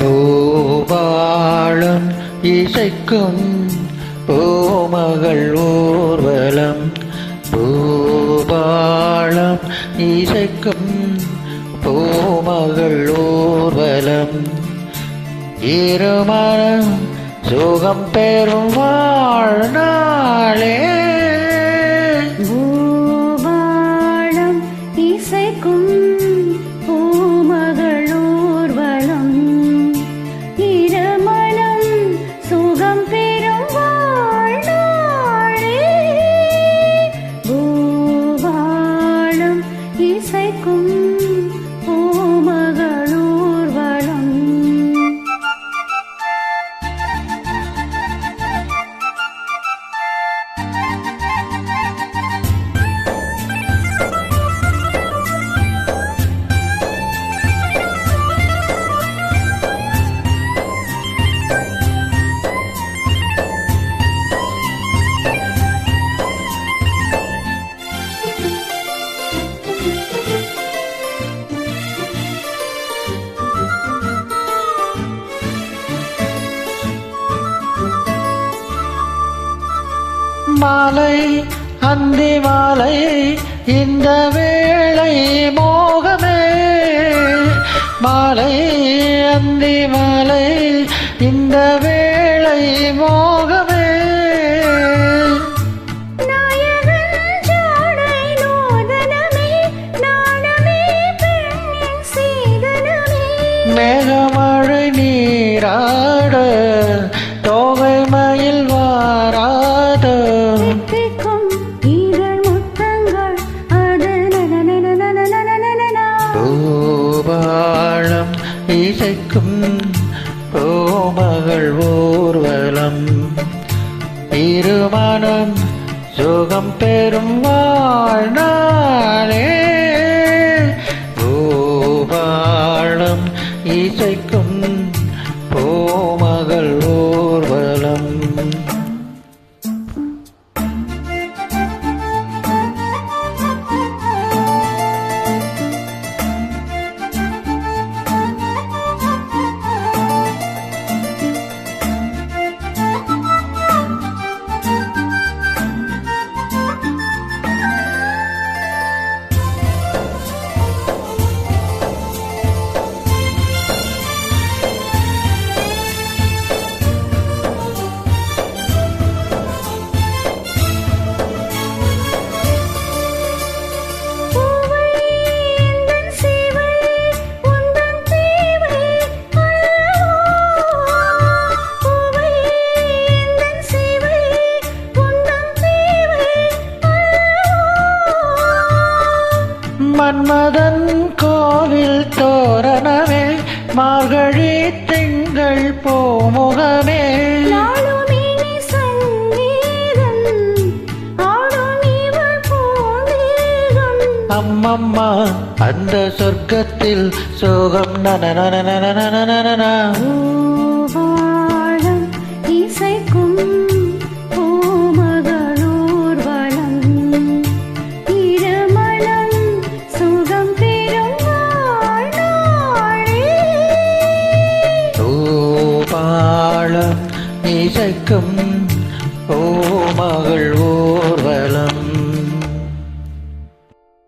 பூபாளம் இசைக்கும் பூமகள் ஊர்வலம். பூபாளம் இசைக்கும் பூமகள் ஊர்வலம். இருமனம் சுகம் பெறும் வாழ்நாளே பூபாளம் இசைக்கும் பூமகளூர்வலம் மாலை அந்தி மாலை இந்த வேளை மோகமே. மாலை அந்தி மாலை இந்த வேளை மோகமே. மேகமழை நீராட தோகை மகள் ஊர்வலம். திருமணம் சுகம் பெறும் வாழ்நாள். மன்மதன் கோவில் தோரணமே மார்கழி திங்கள் போமுகமே. அம்மம்மா அந்த சொர்க்கத்தில் சோகம். நனநனநனநனநனநன. பூவாழம் பூபாளம் இசைக்கும் ஓ மகள்